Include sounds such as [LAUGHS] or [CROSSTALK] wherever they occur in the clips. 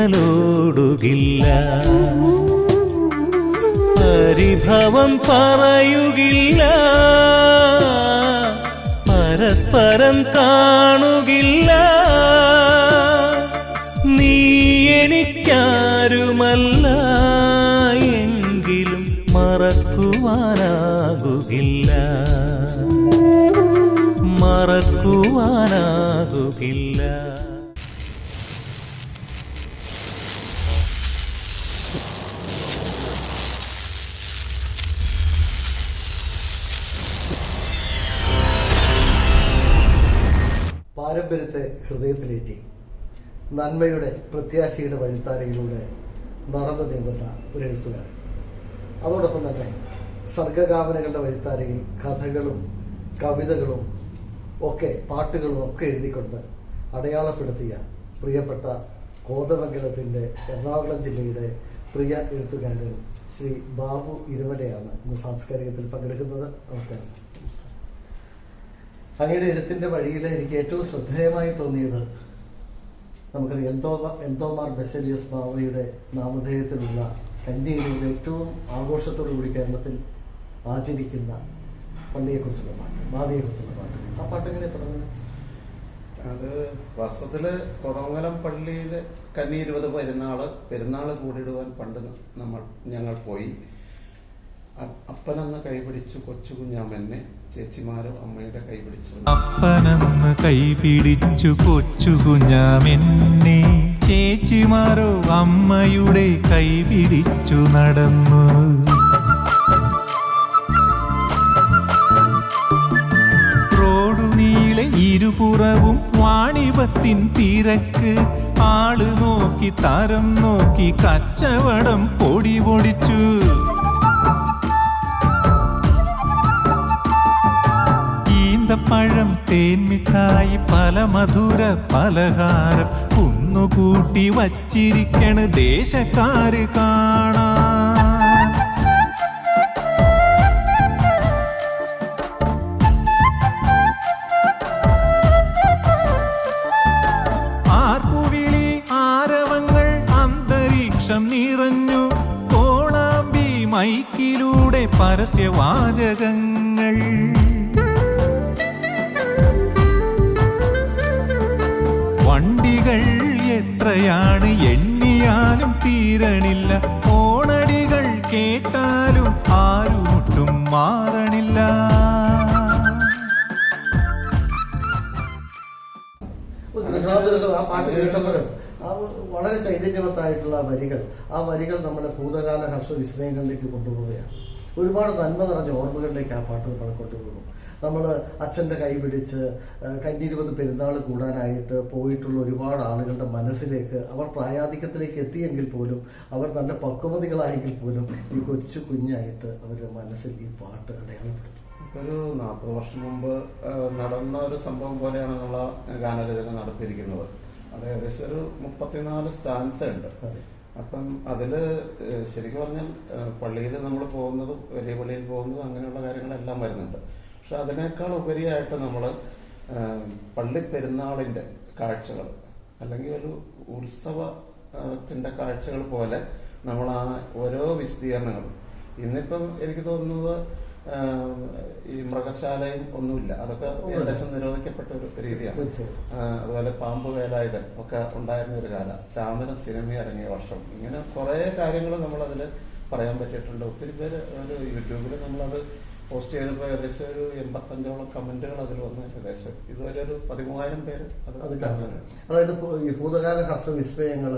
തലോടുകില്ല പരിഭവം പറയുകില്ല. പരസ്പരം കാണുകില്ല. നീ എനിക്കാരുമല്ല എങ്കിലും മറക്കുവാനാകുകില്ല. മറക്കുവാനാകുകില്ല. പാരമ്പര്യത്തെ ഹൃദയത്തിലേറ്റി നന്മയുടെ പ്രത്യാശയുടെ വഴിത്താരയിലൂടെ നടന്നു നീങ്ങുന്ന ഒരു എഴുത്തുകാരൻ അതോടൊപ്പം തന്നെ സർഗകാമനകളുടെ വഴിത്താരയിൽ കഥകളും കവിതകളും ഒക്കെ പാട്ടുകളും ഒക്കെ എഴുതിക്കൊണ്ട് അടയാളപ്പെടുത്തിയ പ്രിയപ്പെട്ട കോതമംഗലത്തിന്റെ എറണാകുളം ജില്ലയുടെ പ്രിയ എഴുത്തുകാരൻ ശ്രീ ബാബു ഇരുമലയാണ് ഇന്ന് സാംസ്കാരികത്തിൽ പങ്കെടുക്കുന്നത് നമസ്കാരം. അങ്ങയുടെ എഴുത്തിന്റെ വഴിയിൽ എനിക്ക് ഏറ്റവും ശ്രദ്ധേയമായി തോന്നിയത് നമുക്കറിയാം എന്തോ എന്തോമാർ ബെസലിയസ് ബാബയുടെ നാമധേയത്തിലുള്ള കന്യകയുടെ ഏറ്റവും ആഘോഷത്തോടു കൂടി കേരളത്തിൽ ആചരിക്കുന്ന പള്ളിയെക്കുറിച്ചുള്ള പാട്ട് ഭാവിയെക്കുറിച്ചുള്ള പാട്ട്. ആ പാട്ട് എങ്ങനെ തുടങ്ങുന്നത് അത് വാസ്തവത്തിൽ കൊതമംഗലം പള്ളിയിൽ കന്നി ഇരുപത് പെരുന്നാൾ പെരുന്നാൾ കൂടിയിടുവാൻ പണ്ട് നമ്മൾ ഞങ്ങൾ പോയി. അപ്പനെന്ന് കൈപിടിച്ചു കൊച്ചു കുഞ്ഞാമെന്നെ ചേച്ചിമാരും അമ്മയുടെ കൈപിടിച്ചു അപ്പനെന്ന് കൈപിടിച്ചു കൊച്ചു കുഞ്ഞാമെന്നെ. ചേച്ചിമാരോ അമ്മയുടെ കൈ കൈപിടിച്ചു നടന്നു. റോഡുനീളെ ഇരുപുറവും വാണിപത്തിൻ തിരക്ക്. ആൾ നോക്കി തരം നോക്കി കച്ചവടം പൊടി പൊടിച്ചു. ഈന്തപ്പഴം തേൻമിഠായി പല മധുര പലഹാരം. കുന്നുകൂട്ടി വച്ചിരിക്കണ് ദേശക്കാര് കാണാൻ. കേട്ടാലും ആരുമൊട്ടും മാറണില്ല. ഒരു രസാന്തരത്തിൽ ആ ആ വളരെ ചൈതന്യവത്തായിട്ടുള്ള വരികൾ ആ വരികൾ നമ്മളെ ഭൂതകാല ഹർഷ വിസ്മയങ്ങളിലേക്ക് കൊണ്ടുപോവുകയാണ്. ഒരുപാട് നന്മ നിറഞ്ഞ ഓർമ്മകളിലേക്ക് ആ പാട്ട് നമ്മളെ കൊണ്ടുപോകും നമ്മൾ അച്ഛന്റെ കൈ പിടിച്ച് കഞ്ഞിരുപത് പെരുന്നാൾ കൂടാനായിട്ട് പോയിട്ടുള്ള ഒരുപാട് ആളുകളുടെ മനസ്സിലേക്ക് അവർ പ്രായാധിക്യത്തിലേക്ക് എത്തിയെങ്കിൽ പോലും അവർ നല്ല പക്വതികളായെങ്കിൽ പോലും ഈ കൊച്ചു കുഞ്ഞായിട്ട് അവരുടെ മനസ്സിൽ ഈ പാട്ട് അടയാളപ്പെടുത്തും. ഒരു നാൽപ്പത് വർഷം മുമ്പ് നടന്ന ഒരു സംഭവം പോലെയാണ് നമ്മൾ ഗാനരചന നടത്തിയിരിക്കുന്നത്. അത് ഏകദേശം ഒരു മുപ്പത്തിനാല് സ്റ്റാൻസ് ഉണ്ട്. അപ്പം അതിൽ ശരിക്കും പറഞ്ഞാൽ പള്ളിയിൽ നമ്മൾ പോകുന്നതും വലിയ പള്ളിയിൽ പോകുന്നതും അങ്ങനെയുള്ള കാര്യങ്ങളെല്ലാം വരുന്നുണ്ട്. പക്ഷെ അതിനേക്കാൾ ഉപരിയായിട്ട് നമ്മൾ പള്ളി പെരുന്നാളിന്റെ കാഴ്ചകൾ അല്ലെങ്കിൽ ഒരു ഉത്സവത്തിന്റെ കാഴ്ചകൾ പോലെ നമ്മൾ ആ ഓരോ വിശദീകരണങ്ങളും ഇന്നിപ്പം എനിക്ക് തോന്നുന്നത് ഈ മൃഗശാലയും ഒന്നുമില്ല. അതൊക്കെ. ഏകദേശം നിരോധിക്കപ്പെട്ട ഒരു രീതിയാണ്. അതുപോലെ പാമ്പ് വേലായുധൻ ഒക്കെ ഉണ്ടായിരുന്ന ഒരു കാലം. ചാമര സിനിമ ഇറങ്ങിയ വർഷം. ഇങ്ങനെ കുറെ കാര്യങ്ങൾ നമ്മൾ അതിൽ പറയാൻ പറ്റിയിട്ടുണ്ട്. ഒത്തിരി പേര് ഒരു യൂട്യൂബിൽ നമ്മളത് പോസ്റ്റ് ചെയ്തപ്പോൾ ഏകദേശം ഒരു എൺപത്തഞ്ചോളം കമന്റുകൾ അതിൽ വന്നു. ഏകദേശം ഇതുവരെ ഒരു പതിമൂവായിരം പേര് അത് കാണാൻ അതായത് ഈ ഭൂതകാല ഹർഷ വിസ്മയങ്ങൾ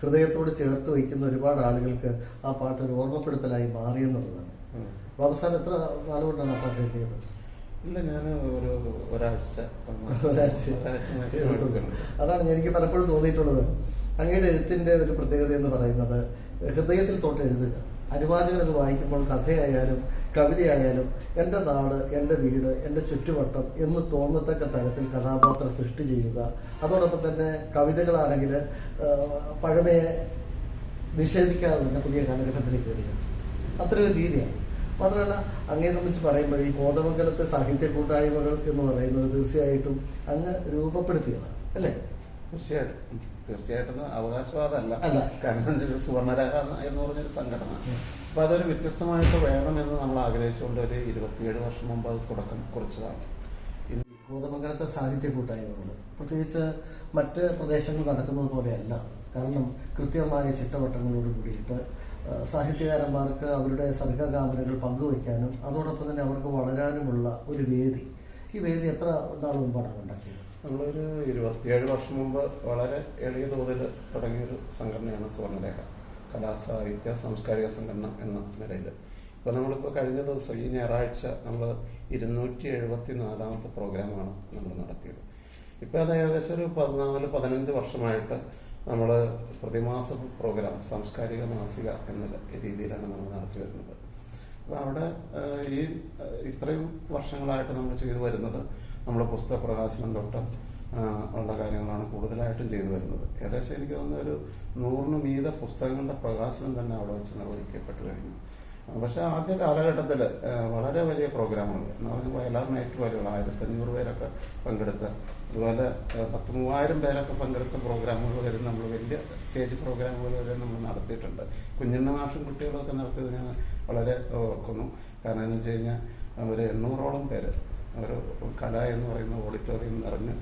ഹൃദയത്തോട് ചേർത്ത് വയ്ക്കുന്ന ഒരുപാട് ആളുകൾക്ക് ആ പാട്ട് ഒരു ഓർമ്മപ്പെടുത്തലായി മാറി എന്നുള്ളതാണ്. അപ്പൊ അവസാനം എത്ര നാളുകൊണ്ടാണ് ആ പാട്ട് എഴുതിയത് ഇല്ല ഞാൻ ഒരു. ഒരാഴ്ച [LAUGHS] [LAUGHS] അതാണ് എനിക്ക് പലപ്പോഴും തോന്നിയിട്ടുള്ളത്. അങ്ങയുടെ എഴുത്തിന്റെ ഒരു പ്രത്യേകത എന്ന് പറയുന്നത് ഹൃദയത്തിൽ തൊട്ട് എഴുതുക. അനുവാചകൻ അത് വായിക്കുമ്പോൾ കഥയായാലും കവിതയായാലും എന്റെ നാട് എന്റെ വീട് എന്റെ ചുറ്റുവട്ടം എന്ന് തോന്നത്തക്ക തരത്തിൽ കഥാപാത്രം സൃഷ്ടി ചെയ്യുക. അതോടൊപ്പം തന്നെ കവിതകളാണെങ്കിൽ പഴമയെ നിഷേധിക്കാതെ തന്നെ പുതിയ കാലഘട്ടത്തിലേക്ക് വരിക. അത്രയൊരു രീതിയാണ്. മാത്രമല്ല അങ്ങേ സംബന്ധിച്ച് പറയുമ്പോൾ ഈ കോതമംഗലത്തെ സാഹിത്യ കൂട്ടായ്മകൾ എന്ന് പറയുന്നത് തീർച്ചയായിട്ടും അങ്ങ് രൂപപ്പെടുത്തിയതാണ് അല്ലേ? തീർച്ചയായിട്ടും. തീർച്ചയായിട്ടും അവകാശവാദമല്ല. കാരണം സുവർണരേഖ എന്ന് പറഞ്ഞൊരു സംഘടന. അപ്പൊ അതൊരു വ്യത്യസ്തമായിട്ട് വേണമെന്ന് നമ്മൾ ആഗ്രഹിച്ചുകൊണ്ട് ഒരു ഇരുപത്തിയേഴ് വർഷം മുമ്പ് അത് തുടക്കം കുറിച്ചതാണ്. കോതമംഗലത്തെ സാഹിത്യ കൂട്ടായ്മകൾ പ്രത്യേകിച്ച് മറ്റ് പ്രദേശങ്ങളിൽ നടക്കുന്നത് പോലെയല്ല. കാരണം കൃത്യമായ ചിട്ടവട്ടങ്ങളോട് കൂടിയിട്ട് സാഹിത്യകാരന്മാർക്ക് അവരുടെ സർഗകാമനകൾ പങ്കുവയ്ക്കാനും അതോടൊപ്പം തന്നെ അവർക്ക് വളരാനുമുള്ള ഒരു വേദി. ഈ വേദി എത്ര നാൾ മുമ്പാണ് ഉണ്ടാക്കിയത്? നമ്മളൊരു ഇരുപത്തിയേഴ് വർഷം മുമ്പ് വളരെ എളിയ തോതിൽ തുടങ്ങിയൊരു സംഘടനയാണ് സുവർണരേഖ. കലാ സാഹിത്യ സാംസ്കാരിക സംഘടന എന്ന നിലയിൽ. ഇപ്പൊ നമ്മളിപ്പോൾ കഴിഞ്ഞ ദിവസം ഈ ഞായറാഴ്ച നമ്മൾ ഇരുന്നൂറ്റി എഴുപത്തി നാലാമത്തെ പ്രോഗ്രാമാണ് നമ്മൾ നടത്തിയത്. ഇപ്പൊ അത് ഏകദേശം ഒരു പതിനാല് പതിനഞ്ച് വർഷമായിട്ട് നമ്മൾ പ്രതിമാസ പ്രോഗ്രാം സാംസ്കാരിക മാസിക എന്ന രീതിയിലാണ് നമ്മൾ നടത്തി വരുന്നത്. അപ്പോൾ അവിടെ ഈ ഇത്രയും വർഷങ്ങളായിട്ട് നമ്മൾ ചെയ്തു വരുന്നത് നമ്മൾ പുസ്തക പ്രകാശനം തൊട്ട് ഉള്ള കാര്യങ്ങളാണ് കൂടുതലായിട്ടും ചെയ്തു വരുന്നത്. ഏകദേശം എനിക്ക് തോന്നുന്ന ഒരു നൂറിന് മീത പുസ്തകങ്ങളുടെ പ്രകാശനം തന്നെ അവിടെ വെച്ച് നിർവഹിക്കപ്പെട്ടു കഴിഞ്ഞു. പക്ഷേ ആദ്യ കാലഘട്ടത്തിൽ വളരെ വലിയ പ്രോഗ്രാമുകൾ എന്ന് പറഞ്ഞാൽ എല്ലാ നൈറ്റ് പോലെയുള്ള ആയിരത്തി അഞ്ഞൂറ് പേരൊക്കെ പങ്കെടുത്ത അതുപോലെ പത്ത് മൂവായിരം പേരൊക്കെ പങ്കെടുത്ത പ്രോഗ്രാമുകൾ വരെ നമ്മൾ വലിയ സ്റ്റേജ് പ്രോഗ്രാമുകൾ വരെ നമ്മൾ നടത്തിയിട്ടുണ്ട്. കുഞ്ഞിണ്ണ മാഷും കുട്ടികളൊക്കെ നടത്തിയത് ഞാൻ വളരെ ഓർക്കുന്നു. കാരണം എന്ന് വെച്ച് കഴിഞ്ഞാൽ ഒരു എണ്ണൂറോളം പേര് ഒരു കല എന്ന് പറയുന്ന ഓഡിറ്റോറിയം നിറഞ്ഞ്.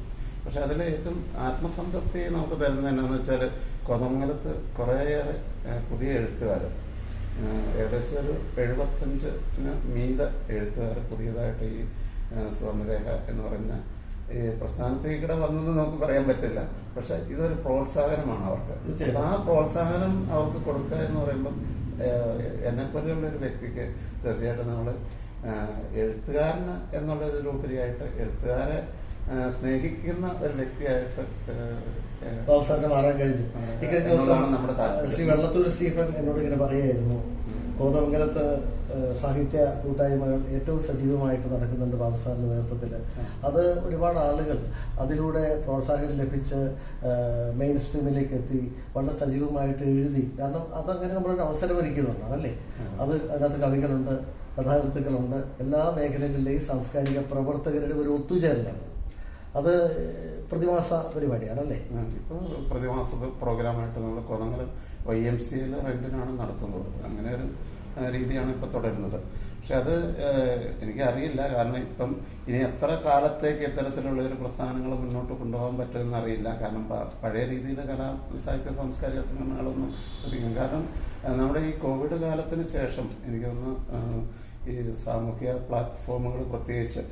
പക്ഷെ അതിലെ ഏറ്റവും ആത്മസംതൃപ്തി നമുക്ക് തരുന്നത് എന്നാന്ന് വെച്ചാൽ കൊതമംഗലത്ത് കുറേയേറെ പുതിയ എഴുത്തുകാർ ഏകദേശം ഒരു എഴുപത്തഞ്ചിന് മീത എഴുത്തുകാർ പുതിയതായിട്ട് ഈ സ്വർണരേഖ എന്ന് പറഞ്ഞ ഈ പ്രസ്ഥാനത്തേക്കിടെ വന്നെന്ന് നമുക്ക് പറയാൻ പറ്റില്ല. പക്ഷെ ഇതൊരു പ്രോത്സാഹനമാണ് അവർക്ക്. ആ പ്രോത്സാഹനം അവർക്ക് കൊടുക്കുക എന്ന് പറയുമ്പം എന്നെപ്പോലെയുള്ള ഒരു വ്യക്തിക്ക് തീർച്ചയായിട്ടും നമ്മൾ എഴുത്തുകാരന് എന്നുള്ളതിലുപരിയായിട്ട് എഴുത്തുകാരെ സ്നേഹിക്കുന്ന ഒരു വ്യക്തിയായിട്ട് അവസാനം മാറാൻ കഴിഞ്ഞു. ഈ കഴിഞ്ഞ ദിവസം നമ്മുടെ ശ്രീ വെള്ളത്തൂർ സ്റ്റീഫൻ എന്നോട് ഇങ്ങനെ പറയായിരുന്നു കോതമംഗലത്ത് സാഹിത്യ കൂട്ടായ്മകൾ ഏറ്റവും സജീവമായിട്ട് നടക്കുന്നുണ്ട് ബാബുസാറിന്റെ നേതൃത്വത്തിൽ അത് ഒരുപാട് ആളുകൾ അതിലൂടെ പ്രോത്സാഹനം ലഭിച്ച് മെയിൻ സ്ട്രീമിലേക്ക് എത്തി വളരെ സജീവമായിട്ട് എഴുതി. കാരണം അതങ്ങനെ നമ്മളൊരു അവസരം ഒരുക്കുന്നുണ്ടാണല്ലേ അത് അതിനകത്ത് കവികളുണ്ട്. കഥാകൃത്തുക്കളുണ്ട്. എല്ലാ മേഖലകളിലെയും സാംസ്കാരിക പ്രവർത്തകരുടെ ഒരു ഒത്തുചേരലാണ്. അത് പ്രതിമാസ പരിപാടിയാണ് അല്ലേ ഇപ്പോൾ പ്രതിമാസ പ്രോഗ്രാമായിട്ട് നമ്മൾ കുളങ്ങൾ വൈ എം സിയിൽ റെന്റിനാണ് നടത്തുന്നത്. അങ്ങനെ ഒരു രീതിയാണ് ഇപ്പോൾ തുടരുന്നത്. പക്ഷെ അത് എനിക്കറിയില്ല. കാരണം ഇപ്പം ഇനി എത്ര കാലത്തേക്ക് ഇത്തരത്തിലുള്ള ഒരു പ്രസ്ഥാനങ്ങൾ മുന്നോട്ട് കൊണ്ടുപോകാൻ പറ്റുമെന്ന് അറിയില്ല. കാരണം പഴയ രീതിയിൽ കലാ സാഹിത്യ സാംസ്കാരിക സംഘടനകളൊന്നും അധികം കാരണം നമ്മുടെ ഈ കോവിഡ് കാലത്തിന് ശേഷം എനിക്കൊന്ന് ഈ സാമൂഹ്യ പ്ലാറ്റ്ഫോമുകൾ പ്രത്യേകിച്ച്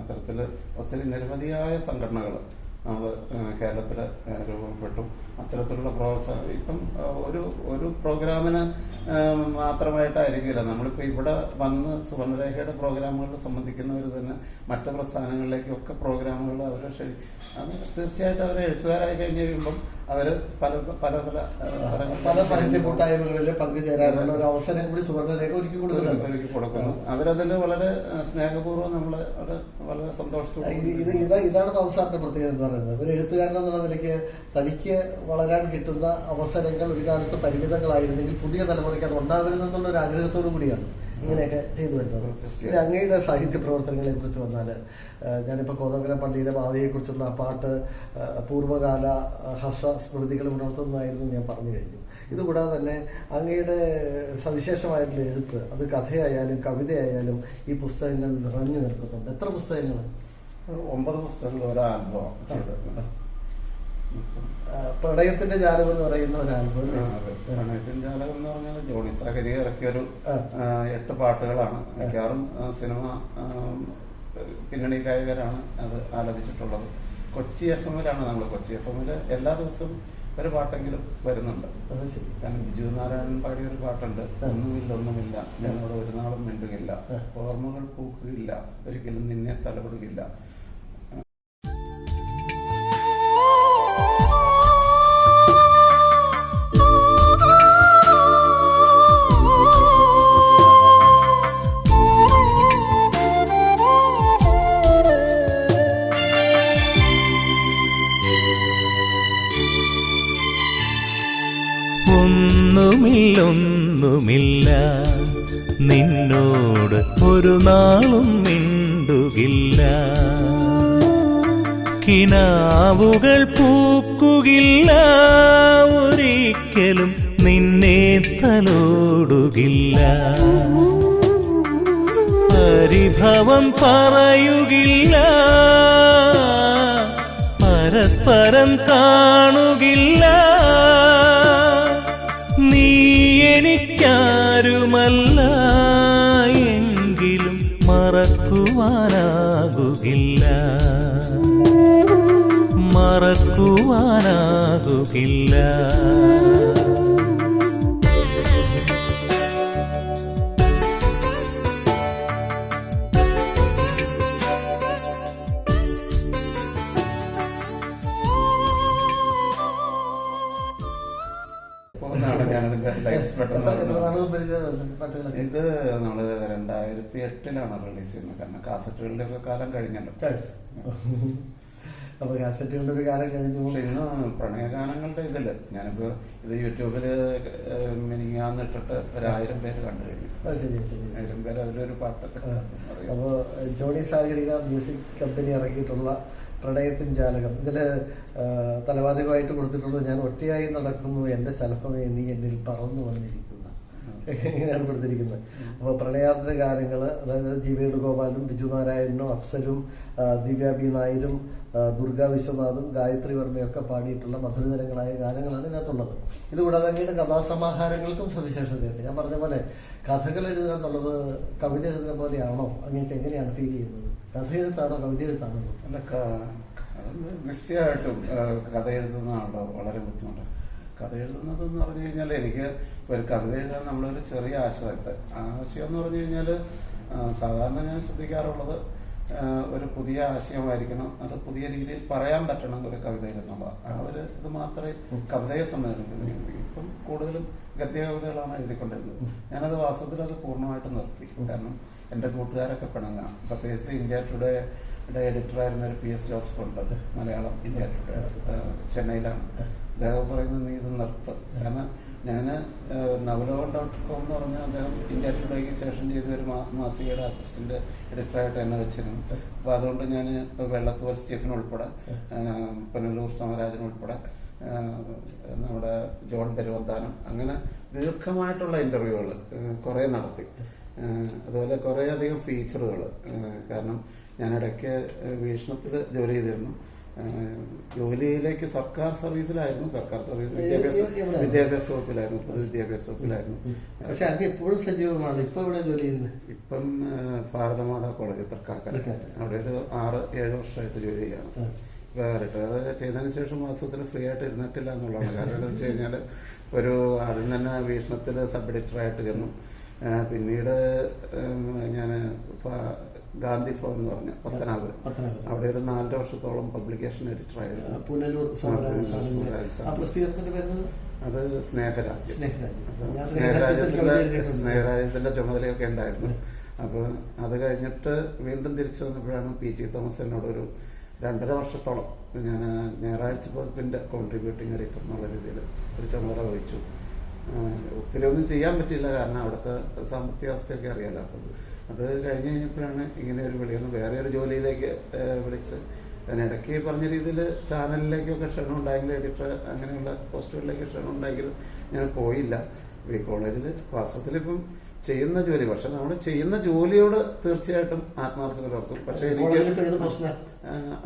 അത്തരത്തിൽ ഒത്തിരി നിരവധിയായ സംഘടനകൾ നമ്മൾ കേരളത്തിൽ രൂപപ്പെട്ടു. അത്തരത്തിലുള്ള പ്രോത്സാഹനം ഇപ്പം ഒരു ഒരു പ്രോഗ്രാമിന് മാത്രമായിട്ടായിരിക്കില്ല. നമ്മളിപ്പോൾ ഇവിടെ വന്ന് സുവർണരേഖയുടെ പ്രോഗ്രാമുകളിൽ സംബന്ധിക്കുന്നവർ തന്നെ മറ്റ് പ്രസ്ഥാനങ്ങളിലേക്കൊക്കെ പ്രോഗ്രാമുകൾ അവർ ക്ഷണി അത് തീർച്ചയായിട്ടും അവർ എഴുത്തുകാരായി കഴിഞ്ഞ് കഴിയുമ്പം അവർ പല പല പല പല സാഹിത്യ കൂട്ടായ്മകളിൽ പങ്കുചേരാനുള്ള ഒരു അവസരം കൂടി സുവർണരേഖ ഒരുക്കി കൊടുക്കുന്നുണ്ട്. ഒരുക്കി കൊടുക്കുന്നു. അവരതിൽ വളരെ സ്നേഹപൂർവം നമ്മൾ അവിടെ വളരെ സന്തോഷത്തോടെ ഇത് ഇത് ഇതാണ് കൗസാറിന്റെ സാറിന്റെ പ്രത്യേകത എന്ന് പറയുന്നത്. ഒരു എഴുത്തുകാരൻ എന്നുള്ള നിലയ്ക്ക് തനിക്ക് വളരാൻ കിട്ടുന്ന അവസരങ്ങൾ ഒരു കാലത്ത് പരിമിതങ്ങളായിരുന്നെങ്കിൽ പുതിയ തലമുറയ്ക്ക് അത് ഉണ്ടാവരുതെന്നുള്ള ഒരു ആഗ്രഹത്തോടു കൂടിയാണ് ഇങ്ങനെയൊക്കെ ചെയ്തു വരുന്നത്. പിന്നെ അങ്ങയുടെ സാഹിത്യ പ്രവർത്തനങ്ങളെ കുറിച്ച് വന്നാൽ ഞാനിപ്പോൾ കോതങ്കര പള്ളിയിലെ ഭാവിയെ കുറിച്ചുള്ള ആ പാട്ട് പൂർവകാല ഹർഷ സ്മൃതികൾ ഉണർത്തുന്നതായിരുന്നു ഞാൻ പറഞ്ഞു കഴിഞ്ഞു. ഇതുകൂടാതെ തന്നെ അങ്ങയുടെ സവിശേഷമായിട്ടുള്ള എഴുത്ത് അത് കഥയായാലും കവിതയായാലും ഈ പുസ്തകങ്ങൾ നിറഞ്ഞു നിൽക്കുന്നുണ്ട്. എത്ര പുസ്തകങ്ങൾ ഒമ്പത് പുസ്തകങ്ങൾ ഒരു ആൽബം പ്രണയത്തിന്റെ ജാലകം എന്ന് പറയുന്ന ഒരു ആൽബം പ്രണയത്തിന്റെ ജാലകം എന്ന് പറഞ്ഞാൽ ജോണി സാഹചര്യ ഇറക്കിയൊരു ആ. ആ, എട്ട് പാട്ടുകളാണ്. മിക്കവാറും സിനിമ പിന്നണി ഗായകരാണ് അത് ആലപിച്ചിട്ടുള്ളത്. കൊച്ചി എഫ് എമ്മിലാണ് നമ്മൾ കൊച്ചി എഫ് എമ്മിൽ എല്ലാ ദിവസവും ഒരു പാട്ടെങ്കിലും വരുന്നുണ്ട്. കാരണം ബിജു നാരായണൻ പാടിയ ഒരു പാട്ടുണ്ട്. ഒന്നുമില്ല ഒന്നുമില്ല. ഞങ്ങളോട് ഒരു നാളും മിണ്ടുകില്ല ആ. ഓർമ്മകൾ പൂക്കുകയില്ല. ഒരിക്കലും നിന്നെ തലപെടുകില്ല ഒന്നുമില്ലൊന്നുമില്ല നിന്നോട് ഒരു നാളും മിണ്ടുകില്ല. കിനാവുകൾ പൂക്കുകില്ല. ഒരിക്കലും നിന്നെ തലോടുകില്ല. പരിഭവം പറയുകില്ല. പരസ്പരം കാണുകില്ല. എനിക്കാരുമല്ല എങ്കിലും മറക്കുവാനാകുകില്ല. മറക്കുവാനാകുകില്ല. ഇത് നമ്മൾ രണ്ടായിരത്തി എട്ടിലാണ് റിലീസ് ചെയ്യുന്നത്. കാരണം കാസറ്റുകളുടെ ഒക്കെ കാലം കഴിഞ്ഞല്ലോ. അപ്പൊ കാസറ്റുകളുടെ ഒരു കാലം കഴിഞ്ഞു. ഇന്ന് പ്രണയഗാനങ്ങളുടെ ഇതിൽ ഞാനിപ്പോ ഇത് യൂട്യൂബിൽ മിനിങ്ങാന്നിട്ടിട്ട് ഒരായിരം പേര് കണ്ടു കഴിഞ്ഞു. ആയിരം പേര് അതിലൊരു പാട്ടൊക്കെ അപ്പോ ജോണി സാഗരിക മ്യൂസിക് കമ്പനി ഇറക്കിയിട്ടുള്ള പ്രണയത്തിൻ ജാലകം. ഇതിൽ തലവാചകമായിട്ട് കൊടുത്തിട്ടുള്ളത് ഞാൻ ഒറ്റയായി നടക്കുന്നു. എന്റെ ശലഭമേ നീ എന്നിൽ പറന്നു വന്നിരിക്കുക. ഇങ്ങനെയാണ് കൊടുത്തിരിക്കുന്നത്. അപ്പോൾ പ്രണയാർദ്ര ഗാനങ്ങൾ അതായത് ജി വേണുഗോപാലും ബിജു നാരായണനും അഫ്സലും ദിവ്യ ബി നായരും ദുർഗാ വിശ്വനാഥും ഗായത്രി വർമ്മയൊക്കെ പാടിയിട്ടുള്ള മധുരതരങ്ങളായ ഗാനങ്ങളാണ് ഇതിനകത്തുള്ളത്. ഇതുകൂടാതെ അങ്ങയുടെ കഥാസമാഹാരങ്ങൾക്കും സവിശേഷതയുണ്ട്. ഞാൻ പറഞ്ഞ പോലെ കഥകൾ എഴുതുക എന്നുള്ളത് കവിത എഴുതുന്ന പോലെയാണോ? അങ്ങേക്ക് എങ്ങനെയാണ് ഫീൽ ചെയ്യുന്നത്? കഥ എഴുത്താണോ കവിത എഴുത്താണോ അല്ല നിശ്ചയമായിട്ടും കഥ എഴുതുന്നതാണല്ലോ വളരെ ബുദ്ധിമുട്ട്. കഥ എഴുതുന്നത് എന്ന് പറഞ്ഞു കഴിഞ്ഞാൽ എനിക്ക് ഒരു കവിത എഴുതാൻ നമ്മളൊരു ചെറിയ ആശയത്തെ ആശയം എന്ന് പറഞ്ഞു കഴിഞ്ഞാൽ സാധാരണ ഞാൻ ശ്രദ്ധിക്കാറുള്ളത് ഒരു പുതിയ ആശയമായിരിക്കണം അത് പുതിയ രീതിയിൽ പറയാൻ പറ്റണം ഒരു കവിതയിൽ എന്നുള്ളത് ആ ഒരു ഇത് മാത്രമേ കവിതയെ സംബന്ധിക്കുന്നുള്ളൂ ഇപ്പം കൂടുതലും ഗദ്യ കവിതകളാണ് എഴുതിക്കൊണ്ടിരുന്നത്. ഞാനത് വാസ്തവത്തിൽ അത് പൂർണമായിട്ട് നിർത്തി. കാരണം എന്റെ കൂട്ടുകാരൊക്കെ പിണങ്ങാം പ്രത്യേകിച്ച് ഇന്ത്യ ടുഡേ എഡിറ്ററായിരുന്ന ഒരു പി എസ് ജോസഫ് ഉണ്ട് അത് മലയാളം ഇന്ത്യ ടുഡേ ചെന്നൈയിലാണ്. അദ്ദേഹം പറയുന്നത് നീ ഇത് നിർത്ത്. കാരണം ഞാൻ നവലോകം ഡോട്ട് കോം എന്ന് പറഞ്ഞാൽ അദ്ദേഹം ഇന്ത്യ ടുഡേക്ക് ശേഷം ചെയ്ത ഒരു മാസികയുടെ അസിസ്റ്റന്റ് എഡിറ്ററായിട്ട് എന്നെ വെച്ചിരുന്നു. അപ്പോൾ അതുകൊണ്ട് ഞാൻ വെള്ളത്തൂർ സ്റ്റീഫൻ ഉൾപ്പെടെ പുനലൂർ സമരാജൻ ഉൾപ്പെടെ നമ്മുടെ ജോൺ പെരുവന്താനം. അങ്ങനെ ദീർഘമായിട്ടുള്ള ഇന്റർവ്യൂകൾ കുറേ നടത്തി. അതുപോലെ കുറേ അധികം ഫീച്ചറുകൾ കാരണം ഞാൻ ഇടയ്ക്ക് വീക്ഷണത്തിൽ ജോലി ചെയ്തിരുന്നു. ജോലിയിലേക്ക് സർക്കാർ സർവീസിലായിരുന്നു. സർക്കാർ സർവീസ് വിദ്യാഭ്യാസ? വിദ്യാഭ്യാസ വകുപ്പിലായിരുന്നു. പൊതു വിദ്യാഭ്യാസ വകുപ്പിലായിരുന്നു. പക്ഷെ അത് എപ്പോഴും സജീവമാണ്. ഇപ്പൊ ഇവിടെ ജോലി ചെയ്യുന്നത് ഇപ്പം ഭാരതമാതാ കോളേജ് തൃക്കാക്കര. അവിടെ ഒരു ആറ് ഏഴ് വർഷമായിട്ട് ജോലി ചെയ്യാണ്. റിട്ടയർ ചെയ്തതിന് ശേഷം മാസത്തിൽ ഫ്രീ ആയിട്ട് ഇരുന്നിട്ടില്ല എന്നുള്ളതാണ്. കാരണം എന്താ വെച്ച് കഴിഞ്ഞാൽ ഒരു ആദ്യം തന്നെ വീക്ഷണത്തിൽ സബ് എഡിറ്ററായിട്ട് ചെന്നു. പിന്നീട് ഞാൻ ഗാന്ധി ഭവൻ എന്ന് പറഞ്ഞു പത്തനാപുരം. അവിടെ ഒരു നാലര വർഷത്തോളം പബ്ലിക്കേഷൻ എഡിറ്റർ ആയിരുന്നു. പുനലൂർ അത് സ്നേഹരാജ് സ്നേഹരാജത്തിന്റെ. ചുമതലയൊക്കെ ഉണ്ടായിരുന്നു. അപ്പോൾ അത് കഴിഞ്ഞിട്ട് വീണ്ടും തിരിച്ചു വന്നപ്പോഴാണ് പി. ടി. തോമസ് എന്നോട് ഒരു രണ്ടര വർഷത്തോളം ഞാൻ ഞായറാഴ്ച പതിപ്പിന്റെ കോൺട്രിബ്യൂട്ടിംഗ് എഡിറ്റർ എന്നുള്ള രീതിയിൽ ഒരു ചുമതല വഹിച്ചു. ഒത്തിരി ഒന്നും ചെയ്യാൻ പറ്റില്ല കാരണം അവിടുത്തെ സാമ്പത്തിക അവസ്ഥയൊക്കെ അറിയാലോ. അപ്പം അത് കഴിഞ്ഞ് കഴിഞ്ഞപ്പോഴാണ് ഇങ്ങനെ ഒരു വിളി ഒന്ന് വേറെ ഒരു ജോലിയിലേക്ക് വിളിച്ച്. അതിനിടയ്ക്ക് പറഞ്ഞ രീതിയിൽ ചാനലിലേക്കൊക്കെ ക്ഷണം ഉണ്ടായെങ്കിലും എഡിറ്റർ അങ്ങനെയുള്ള പോസ്റ്റുകളിലേക്ക് ക്ഷണം ഉണ്ടായെങ്കിലും ഞാൻ പോയില്ല. ഈ കോളേജിൽ വാസ്തവത്തിൽ ഇപ്പം ചെയ്യുന്ന ജോലി. പക്ഷെ നമ്മൾ ചെയ്യുന്ന ജോലിയോട് തീർച്ചയായിട്ടും ആത്മാർത്ഥത പുലർത്തും പക്ഷെ എനിക്ക്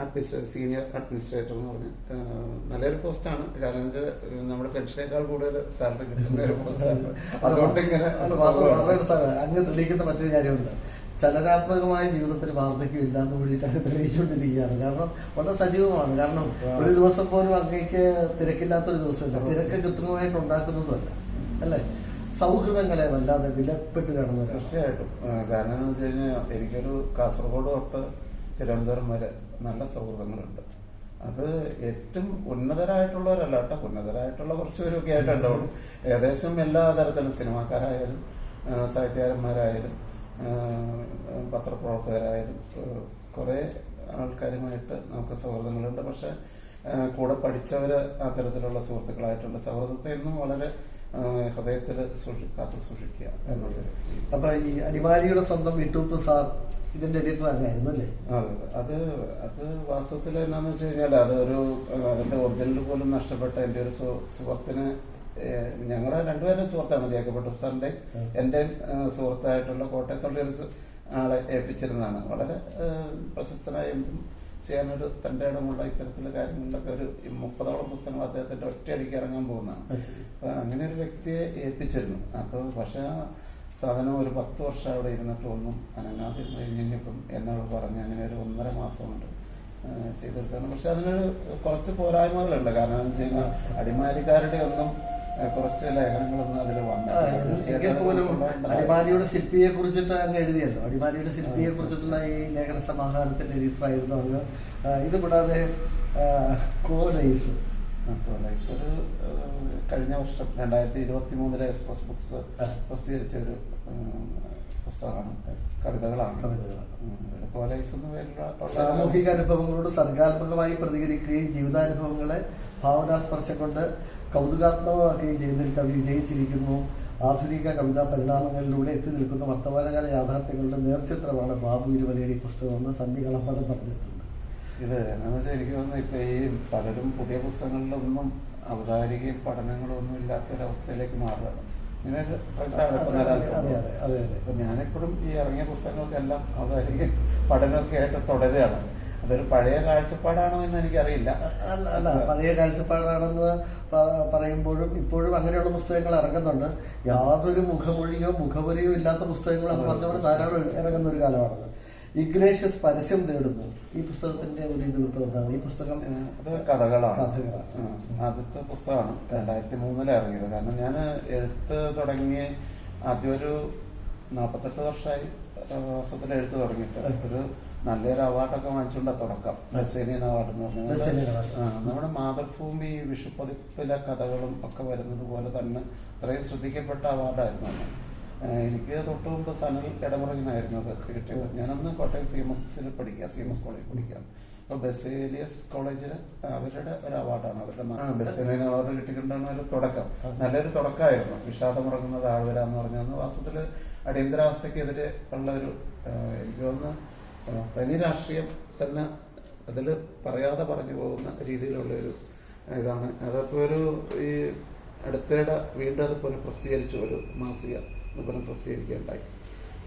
അഡ്മിനിസ്ട്രേറ്റർ സീനിയർ അഡ്മിനിസ്ട്രേറ്റർ എന്ന് പറഞ്ഞ് നല്ലൊരു പോസ്റ്റാണ് കാരണം നമ്മുടെ പെൻഷനേക്കാൾ കൂടുതൽ സാലറി കിട്ടുന്ന ഒരു പോസ്റ്റാണ് [LAUGHS] അതുകൊണ്ട് ഇങ്ങനെ അങ്ങ് തെളിയിക്കുന്ന മറ്റൊരു കാര്യമുണ്ട്. ചലനാത്മകമായ ജീവിതത്തിൽ വാർദ്ധക്യം ഇല്ലാന്ന് കൂടിയിട്ട് അങ്ങ് തെളിയിച്ചുകൊണ്ടിരിക്കുകയാണ്. കാരണം വളരെ സജീവമാണ്. കാരണം ഒരു ദിവസം പോലും അങ്ങേക്ക് തിരക്കില്ലാത്തൊരു ദിവസമില്ല. തിരക്ക് കൃത്രിമമായിട്ട് ഉണ്ടാക്കുന്നതുമല്ല. അല്ലേ? സൗഹൃദങ്ങളെ വല്ലാതെ വിലപ്പെട്ട് കാണുന്നത് തീർച്ചയായിട്ടും. കാരണം എന്ന് വെച്ച് കഴിഞ്ഞാൽ എനിക്കൊരു കാസർഗോഡ് തൊട്ട് തിരുവനന്തപുരം വരെ നല്ല സൗഹൃദങ്ങളുണ്ട്. അത് ഏറ്റവും ഉന്നതരായിട്ടുള്ളവരല്ല കേട്ടോ. ഉന്നതരായിട്ടുള്ള കുറച്ച് പേരൊക്കെ ആയിട്ടുണ്ടാവുള്ളൂ ഏകദേശം എല്ലാ തരത്തിലും സിനിമാക്കാരായാലും സാഹിത്യകാരന്മാരായാലും പത്രപ്രവർത്തകരായാലും കുറെ ആൾക്കാരുമായിട്ട് നമുക്ക് സൗഹൃദങ്ങളുണ്ട്. പക്ഷെ കൂടെ പഠിച്ചവര് അത്തരത്തിലുള്ള സുഹൃത്തുക്കളായിട്ടുണ്ട്. സൗഹൃദത്തെ ഇന്നും വളരെ ഹൃദയത്തിൽ സൂക്ഷി കാത്തു സൂക്ഷിക്കുക എന്നത് അപ്പൊ ഈ അടിമാലിയുടെ സ്വന്തം വിട്ടൂപ്പ് സാർ ഇതിന്റെ എഡിറ്റർ അങ്ങായിരുന്നു അല്ലേ? അത് അത്. വാസ്തവത്തിൽ എന്നാന്ന് വെച്ച് കഴിഞ്ഞാൽ അതൊരു ഒരു അതിന്റെ ഒറിജിനൽ പോലും നഷ്ടപ്പെട്ട എന്റെ ഒരു സുഹൃത്തിന് ഞങ്ങളെ ഞങ്ങളുടെ രണ്ടുപേരുടെ സുഹൃത്താണ് ജേക്കബ് സാറിന്റെ എന്റെ ഏഹ്, സുഹൃത്തായിട്ടുള്ള കോട്ടയത്തുള്ള ഒരു ആളെ ഏൽപ്പിച്ചിരുന്നതാണ്. വളരെ പ്രശസ്തനായ എന്തും ചെയ്യാനൊരു തന്റെ ഇടമുള്ള ഇത്തരത്തിലുള്ള കാര്യങ്ങളിലൊക്കെ ഒരു മുപ്പതോളം പുസ്തകങ്ങൾ അദ്ദേഹത്തിന്റെ ഒറ്റയടിക്ക് ഇറങ്ങാൻ പോകുന്നതാണ്. അപ്പൊ അങ്ങനെ ഒരു വ്യക്തിയെ ഏൽപ്പിച്ചിരുന്നു. അപ്പൊ പക്ഷെ ആ സാധനം ഒരു പത്ത് വർഷം അവിടെ ഇരുന്നിട്ട് ഒന്നും അനങ്ങാതിരുന്ന്. കഴിഞ്ഞപ്പം എന്നോട് പറഞ്ഞ് അങ്ങനെ ഒരു ഒന്നര മാസം കൊണ്ട് ചെയ്തെടുത്താണ് പക്ഷെ അതിനൊരു കുറച്ച് പോരായ്മകളുണ്ട്. കാരണം എന്ന് വെച്ച് കഴിഞ്ഞാൽ അടിമാലിക്കാരുടെ ഒന്നും കുറച്ച് ലേഖനങ്ങളൊന്നും അതിൽ വന്നു പോലും അടിമാലിയുടെ ശില്പിയെ കുറിച്ചിട്ട് അങ്ങ് എഴുതിയല്ലോ. അടിമാലിയുടെ ശില്പിയെ കുറിച്ചിട്ടുള്ള ഈ ലേഖന സമാഹാരത്തിന്റെ എഡിറ്റർ ആയിരുന്നു അങ്ങ് ഇത് കൂടാതെ കോലൈസ്. കോലൈസ്. ഒരു കഴിഞ്ഞ വർഷം രണ്ടായിരത്തി ഇരുപത്തി മൂന്നിലെ എക്സ്പ്രസ് ബുക്സ്. പ്രസിദ്ധീകരിച്ച ഒരു പുസ്തകമാണ്. കവിതകളാണ്. കവിതകളാണ്. കോലൈസ് എന്ന് പേരിലുള്ള സാമൂഹിക അനുഭവങ്ങളോട് സർഗാത്മകമായി പ്രതികരിക്കുകയും ജീവിതാനുഭവങ്ങളെ ഭാവനാസ്പർശം കൊണ്ട് കൗതുകാത്മകമാക്കുകയും ചെയ്യുന്നതിൽ കവി വിജയിച്ചിരിക്കുന്നു. ആധുനിക കവിതാ പരിണാമങ്ങളിലൂടെ എത്തി നിൽക്കുന്ന വർത്തമാനകാല യാഥാർത്ഥ്യങ്ങളുടെ നേർചിത്രമാണ് ബാബു ഇരുവലയുടെ പുസ്തകം പുസ്തകമെന്ന് സണ്ണി കളപ്പാടം പറഞ്ഞിട്ടുണ്ട്. ഇത് എന്നാന്ന് വെച്ചാൽ എനിക്ക് തോന്നുന്നു ഇപ്പൊ ഈ പലരും പുതിയ പുസ്തകങ്ങളിലൊന്നും അവതാരികയും പഠനങ്ങളൊന്നും ഇല്ലാത്തൊരവസ്ഥയിലേക്ക് മാറുകയാണ്. ഇങ്ങനെ. അപ്പൊ ഞാനെപ്പോഴും ഈ ഇറങ്ങിയ പുസ്തകങ്ങൾക്കെല്ലാം അവതാരികയും പഠനമൊക്കെ ആയിട്ട് തുടരുകയാണ്. അതൊരു പഴയ കാഴ്ചപ്പാടാണോ എന്ന് എനിക്കറിയില്ല. അല്ല അല്ല പഴയ കാഴ്ചപ്പാടാണെന്ന് പറയുമ്പോഴും ഇപ്പോഴും അങ്ങനെയുള്ള പുസ്തകങ്ങൾ ഇറങ്ങുന്നുണ്ട്. യാതൊരു മുഖമൊഴിയോ മുഖപുരയോ ഇല്ലാത്ത പുസ്തകങ്ങൾ എന്ന് പറഞ്ഞുകൊണ്ട് ധാരാളം ഇറങ്ങുന്ന ഒരു കാലമാണത്. ഇഗ്നേഷ്യസ് പരസ്യം തേടുന്നു. ഈ പുസ്തകത്തിന്റെ ഒരു ഇതിവൃത്തം എന്താണ് ഈ പുസ്തകം അത് കഥകളാണ്. കഥകളാണ്. ആദ്യത്തെ പുസ്തകമാണ്. രണ്ടായിരത്തി മൂന്നിൽ ഇറങ്ങിയത്. കാരണം ഞാൻ എഴുത്ത് തുടങ്ങി ആദ്യം ഒരു നാപ്പത്തെട്ട് വർഷമായി വർഷത്തിൽ എഴുത്ത് തുടങ്ങിയിട്ട്. ഒരു നല്ലൊരു അവാർഡൊക്കെ വാങ്ങിച്ചുകൊണ്ടാ തുടക്കം. ബസേനിയൻ അവാർഡ് എന്ന് പറഞ്ഞാൽ നമ്മുടെ മാതൃഭൂമി വിഷുപ്പതിപ്പിലെ കഥകളും ഒക്കെ വരുന്നത് പോലെ തന്നെ അത്രയും ശ്രദ്ധിക്കപ്പെട്ട അവാർഡായിരുന്നു അന്ന്. എനിക്ക് തൊട്ട് മുമ്പ് സനൽ ഇടമുറങ്ങിനായിരുന്നു അത് കിട്ടിയത്. ഞാനന്ന് കോട്ടയം സി എം എസിൽ പഠിക്കുക സി എം എസ് കോളേജിൽ പഠിക്കുകയാണ് അപ്പൊ ബസേലിയസ് കോളേജിൽ അവരുടെ ഒരു അവാർഡാണ് അവരുടെ ബസേലിയൻ അവാർഡ് കിട്ടിക്കൊണ്ടാണ് ഒരു തുടക്കം. നല്ലൊരു തുടക്കമായിരുന്നു. വിഷാദമുറങ്ങുന്ന താഴ്വര എന്ന് പറഞ്ഞാൽ വാസ്തവത്തിൽ അടിയന്തരാവസ്ഥക്കെതിരെ ഉള്ള ഒരു എനിക്ക് തോന്നുന്നു തനി രാഷ്ട്രീയം തന്നെ അതിൽ പറയാതെ പറഞ്ഞു പോകുന്ന രീതിയിലുള്ള ഒരു ഇതാണ്. അതപ്പോൾ ഒരു ഈ അടുത്തിടെ വീണ്ടും അത് പുനഃപ്രസിദ്ധീകരിച്ചു ഒരു മാസിക പുനഃപ്രസിദ്ധീകരിക്കുകയുണ്ടായി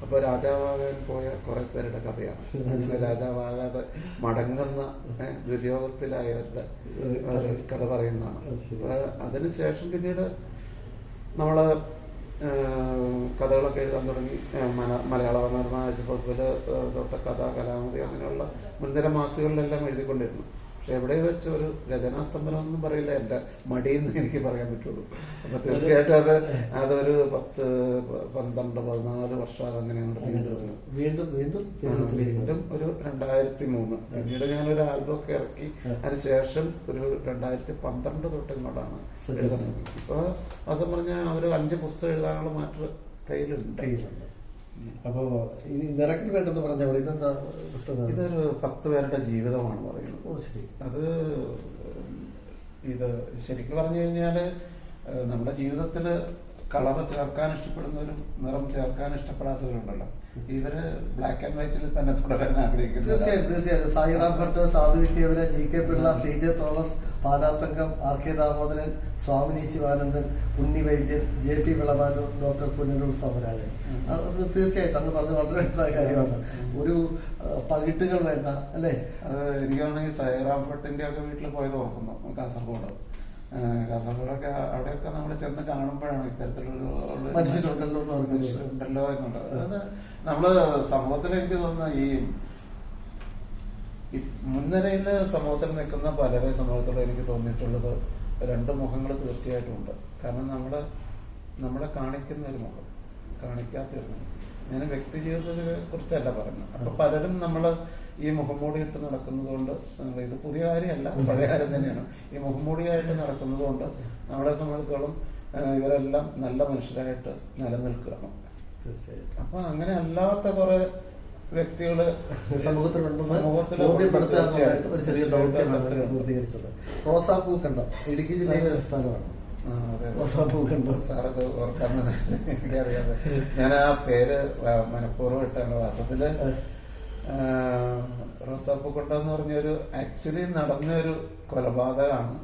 അപ്പോൾ രാജാവാകാൻ പോയ കുറെ പേരുടെ കഥയാണ്. അങ്ങനെ രാജാവാകാതെ മടങ്ങുന്ന ദുര്യോഗത്തിലായവരുടെ കഥ പറയുന്നതാണ്. അതിനുശേഷം പിന്നീട് നമ്മൾ കഥകളൊക്കെ എഴുതാൻ തുടങ്ങി. മലയാള മനോരമ ആഴ്ചപ്പതിൽ തൊട്ട കഥ കലാമതി അങ്ങനെയുള്ള മുൻനിര മാസികളിലെല്ലാം എഴുതിക്കൊണ്ടിരുന്നു. പക്ഷെ എവിടെ വെച്ച് ഒരു രചനാസ്തംഭനം ഒന്നും പറയില്ല. എന്റെ മടിയെന്ന് എനിക്ക് പറയാൻ പറ്റുള്ളൂ. അപ്പൊ തീർച്ചയായിട്ടും അത് അതൊരു പത്ത് പന്ത്രണ്ട് പതിനാല് വർഷം അതങ്ങനെ വീണ്ടും വീണ്ടും വീണ്ടും ഒരു രണ്ടായിരത്തി മൂന്ന് പിന്നീട് ഞാനൊരു ആൽബം ഒക്കെ ഇറക്കി. അതിനുശേഷം ഒരു രണ്ടായിരത്തി പന്ത്രണ്ട് തൊട്ട് ഇങ്ങോട്ടാണ് എഴുതുന്നത് ഇപ്പൊ അസം പറഞ്ഞ ഒരു അഞ്ച് പുസ്തകം എഴുതാനുള്ള മാറ്റർ കയ്യിലുണ്ട് കയ്യിലുണ്ട് അപ്പോ ഇനി നിറക്കിൽ വേണ്ടെന്ന് പറഞ്ഞ പോലെ ഇതെന്താ പുസ്തകം? ഇതൊരു പത്ത് പേരുടെ ജീവിതമാണ് പറയുന്നത്. ഓ ശരി. അത് ഇത് ശരിക്കും പറഞ്ഞു കഴിഞ്ഞാൽ നമ്മുടെ ജീവിതത്തിൽ കളർ ചേർക്കാൻ ഇഷ്ടപ്പെടുന്നവരും നിറം ചേർക്കാൻ ഇഷ്ടപ്പെടാത്തവരുണ്ടല്ലോ ഇവർ ബ്ലാക്ക് ആൻഡ് വൈറ്റിൽ തന്നെ തുടരാൻ ആഗ്രഹിക്കുന്നു തീർച്ചയായിട്ടും തീർച്ചയായിട്ടും സായിറാം ഭട്ട് സാധു കിട്ടിയവര് G K Pillai C J Thomas Palathankam R K Damodaran Swamini Sivanandan Unni Vaidyan J P Vilavanoor doctor Punaroor Samarajan. അത് തീർച്ചയായിട്ടും അന്ന് പറഞ്ഞ വളരെ വ്യക്തമായ കാര്യമാണ്. ഒരു പകിട്ടുകൾ വേണ്ട അല്ലേ? എനിക്കാണെങ്കിൽ സൈറാം ഭട്ടിന്റെ ഒക്കെ വീട്ടിൽ പോയത് ഓർക്കുന്നു കാസർഗോഡ്. കാസർഗോഡൊക്കെ അവിടെയൊക്കെ നമ്മൾ ചെന്ന് കാണുമ്പോഴാണ് ഇത്തരത്തിലുള്ള മനുഷ്യരുണ്ടല്ലോ എന്നുള്ളത്. നമ്മൾ സമൂഹത്തിൽ എനിക്ക് തോന്നുന്ന ഈ മുൻനിരയിൽ സമൂഹത്തിൽ നിൽക്കുന്ന പലരെ സമൂഹത്തിൽ എനിക്ക് തോന്നിയിട്ടുള്ളത് രണ്ട് മുഖങ്ങൾ തീർച്ചയായിട്ടും ഉണ്ട്. കാരണം നമ്മൾ നമ്മളെ കാണിക്കുന്ന ഒരു മുഖം കാണിക്കാത്ത ഒരു മുഖം. ഞാൻ വ്യക്തി ജീവിതത്തെ കുറിച്ചല്ല പറയുന്നത്. അപ്പൊ പലരും നമ്മൾ ഈ മുഖംമൂടിയിട്ട് നടക്കുന്നത് കൊണ്ട് ഇത് പുതിയ കാര്യമല്ല പഴയ കാര്യം തന്നെയാണ്. ഈ മുഖംമൂടിയായിട്ട് നടക്കുന്നത് കൊണ്ട് നമ്മളെ സംബന്ധിച്ചോളം ഇവരെല്ലാം നല്ല മനുഷ്യരായിട്ട് നിലനിൽക്കുകയാണ്. തീർച്ചയായിട്ടും. അപ്പൊ അങ്ങനെ അല്ലാത്ത കുറെ വ്യക്തികൾ സമൂഹത്തിലുണ്ടെന്ന് സമൂഹത്തിൽ ബോധ്യപ്പെടുത്തുക എന്നുള്ളതായിട്ട് ഒരു ചെറിയ ദൗത്യമാണ് പൂർത്തീകരിച്ചത്. റോസാപ്പൂ കണ്ടം? ഇടുക്കി ജില്ലയിലെ ഒരു സ്ഥലമാണ്. റോസാപ്പൂ കണ്ടം? സാറത് എനിക്കറിയാതെ ഞാൻ ആ പേര് മനഃപൂർവം ഇട്ടാണ്. വാസത്തിൽ ആ, എന്ന് കൊണ്ടെന്ന് പറഞ്ഞൊരു ആക്ച്വലി നടന്ന ഒരു കൊലപാതകമാണ്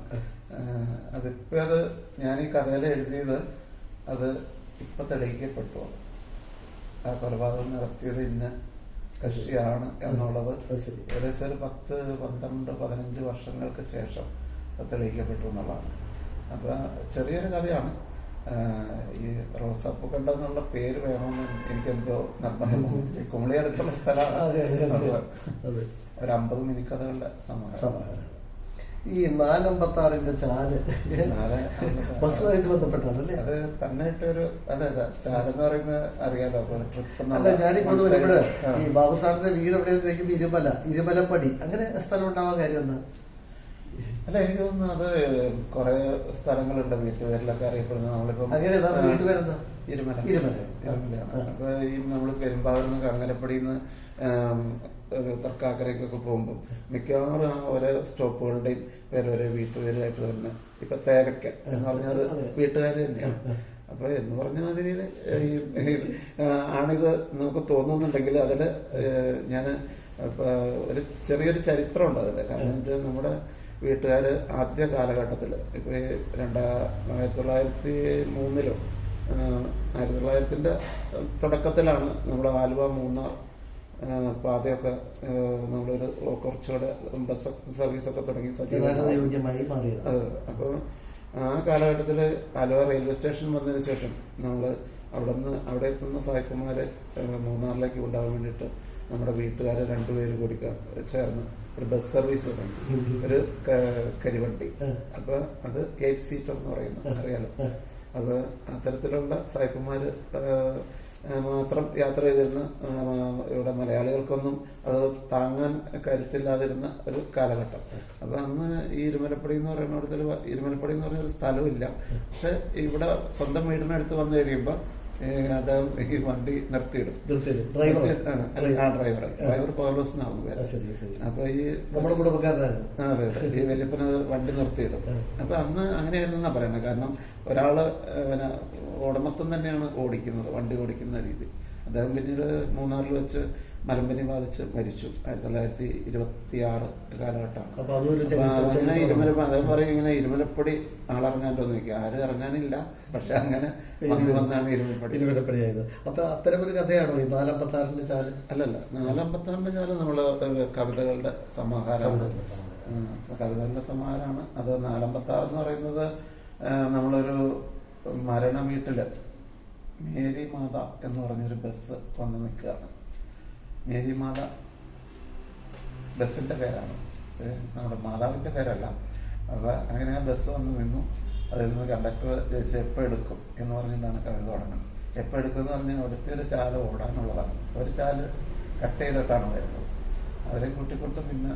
അതിപ്പോ അത് ഞാൻ ഈ കഥയിൽ എഴുതിയത് അത് ഇപ്പൊ തെളിയിക്കപ്പെട്ടു. ആ കൊലപാതകം നടത്തിയത് ഇന്ന കക്ഷിയാണ് എന്നുള്ളത്. ഏകദേശം ഒരു പത്ത് പന്ത്രണ്ട് പതിനഞ്ച് വർഷങ്ങൾക്ക് ശേഷം തെളിയിക്കപ്പെട്ടു എന്നുള്ളതാണ്. അപ്പൊ ചെറിയൊരു കഥയാണ്. ഈ റോസപ്പ് കണ്ടെന്നുള്ള പേര് വേണമെന്ന് എനിക്കെന്തോ നിർബന്ധം. ഈ കുമളി അടുത്തുള്ള അതെ, അതെ, അതെ. സ്ഥലമാണ് ഒരു അമ്പത് മിനിറ്റ് കഥകളുടെ സമാഹാരം. സമാഹാരം. ഈ നാലമ്പത്തി ആറിന്റെ ചാൽ ബസ്സുമായിട്ട് ബന്ധപ്പെട്ടാണ് അല്ലേ അത് തന്നെയായിട്ട് ഒരു അതെ അതെ ചാരെന്ന് പറയുന്നത് അറിയാലോ ട്രിപ്പ് അല്ല ഞാനിപ്പോ വരുമ്പോഴ് ഈ ബാബു സാറിന്റെ വീട് എവിടെയെന്ന് ഇരുമല ഇരുമലപ്പടി. അങ്ങനെ സ്ഥലം ഉണ്ടാവാൻ കാര്യം എന്താ? അല്ല എനിക്ക് തോന്നുന്നു അത് കുറെ സ്ഥലങ്ങളുണ്ട് വീട്ടുപേരിലൊക്കെ അറിയപ്പെടുന്നത്. നമ്മളിപ്പോ വീട്ടുപേരെന്താ? ഇരുമല. ഇരുമല. ഇരുമലയാണ്. അപ്പൊ ഈ നമ്മൾ പെരുമ്പാവൂർന്ന് നിന്ന് കങ്ങരപ്പടിയിൽ നിന്ന് തർക്കാക്കരയ്ക്കൊക്കെ പോകുമ്പോൾ മിക്കവാറും ആ ഓരോ സ്റ്റോപ്പുകളുടെയും പേര് ഓരോ വീട്ടുപേരായിട്ട് വരുന്നത് ഇപ്പൊ തേരക്ക എന്ന് പറഞ്ഞാൽ. വീട്ടുകാർ തന്നെയാണ്. അപ്പൊ എന്ന് പറഞ്ഞ മാതിരി ആണിത് നമുക്ക് തോന്നുന്നുണ്ടെങ്കിൽ അതിൽ ഞാൻ ഒരു ചെറിയൊരു ചരിത്രമുണ്ട് അതിൽ. കാരണം വെച്ചാൽ നമ്മുടെ വീട്ടുകാർ ആദ്യ കാലഘട്ടത്തിൽ ഇപ്പൊ ഈ രണ്ടാ ആയിരത്തി തൊള്ളായിരത്തി മൂന്നിലോ ആയിരത്തി തൊള്ളായിരത്തിന്റെ തുടക്കത്തിലാണ് നമ്മുടെ ആലുവ മൂന്നാർ പാതയൊക്കെ നമ്മളൊരു കുറച്ചുകൂടെ ബസ് സർവീസൊക്കെ തുടങ്ങി സജീവമായി. മാറിയത്. അപ്പോൾ ആ കാലഘട്ടത്തിൽ ആലുവ റെയിൽവേ സ്റ്റേഷൻ വന്നതിന് ശേഷം നമ്മൾ അവിടെ നിന്ന് അവിടെ എത്തുന്ന സായിപ്പന്മാരെ മൂന്നാറിലേക്ക് കൊണ്ടുപോകാൻ വേണ്ടിയിട്ട് നമ്മുടെ വീട്ടുകാർ രണ്ടുപേര് കൂടി ചേർന്ന് ഒരു ബസ് സർവീസ് തുടങ്ങി. ഒരു കരിവണ്ടി. അപ്പോൾ അപ്പൊ അത് എയ്റ്റ് സീറ്റർ എന്ന് പറയുന്നത് അറിയാലോ. അപ്പൊ അത്തരത്തിലുള്ള സായിപ്പന്മാര് മാത്രം യാത്ര ചെയ്തിരുന്ന ഇവിടെ മലയാളികൾക്കൊന്നും അത് താങ്ങാൻ കരുത്തില്ലാതിരുന്ന ഒരു കാലഘട്ടം. അപ്പൊ അന്ന് ഈ ഇരുമലപ്പടി എന്ന് പറയുന്ന ഇടത്തിൽ ഇരുമലപ്പടി എന്ന് പറയുന്ന ഒരു സ്ഥലമില്ല പക്ഷെ ഇവിടെ സ്വന്തം വീടിനടുത്ത് വന്നു കഴിയുമ്പോ അത് ഈ വണ്ടി നിർത്തിയിടും. ഡ്രൈവർ? ആ, ഡ്രൈവർ ഡ്രൈവർ പൗലോസ് എന്നാണ് പേര് അപ്പൊ ഈ നമ്മുടെ കുടുംബക്കാരനാണ്. ആ, അതെ അതെ. ഈ വലിയപ്പന വണ്ടി നിർത്തിയിടും. അപ്പൊ അന്ന് അങ്ങനെയായിരുന്നാ പറയുന്നത് കാരണം ഒരാൾ പിന്നെ ഉടമസ്ഥൻ തന്നെയാണ് ഓടിക്കുന്നത് വണ്ടി ഓടിക്കുന്ന രീതി. അദ്ദേഹം പിന്നീട് മൂന്നാറിൽ വെച്ച് മലമ്പനി ബാധിച്ച് മരിച്ചു. ആയിരത്തി തൊള്ളായിരത്തി ഇരുപത്തി ആറ് കാലഘട്ടമാണ് അങ്ങനെ. ഇരുമല അദ്ദേഹം പറയും ഇങ്ങനെ ഇരുമലപ്പടി ആളിറങ്ങാൻ നോക്കി ആരും ഇറങ്ങാനില്ല. പക്ഷെ അങ്ങനെ വന്നു വന്നാണ് ഇരുമലപ്പടി. ആയത് അപ്പൊ ഒരു കഥയാണോ ഈ നാലമ്പത്തി ആറിന്റെ ചാൽ? അല്ലല്ല. നാലമ്പത്താറിന്റെ ചാൽ നമ്മൾ കവിതകളുടെ സമാഹാരമാണ്. കവിതകളുടെ സമാഹാരമാണ്. അത് നാലമ്പത്താറ് എന്ന് പറയുന്നത് നമ്മളൊരു മരണ വീട്ടിൽ മേരി മാത എന്ന് പറഞ്ഞൊരു ബസ് വന്ന് നിൽക്കുകയാണ്. മേരി മാത ബസ്സിന്റെ പേരാണ്. നമ്മുടെ മാതാവിന്റെ പേരല്ല. അപ്പൊ അങ്ങനെ ആ ബസ് വന്ന് നിന്നു. അതിൽ നിന്ന് കണ്ടക്ടർ ചോദിച്ചു എപ്പോൾ എടുക്കും? എന്ന് പറഞ്ഞിട്ടാണ് കവിത തുടങ്ങുന്നത്. എപ്പോൾ എടുക്കുമെന്ന് പറഞ്ഞാൽ അവിടുത്തെ ഒരു ചാൽ ഓടാനുള്ളതാണ്. ഒരു ചാൽ കട്ട് ചെയ്തിട്ടാണ് വരുന്നത്. അവരെ കൂട്ടിക്കൊണ്ട് പിന്നെ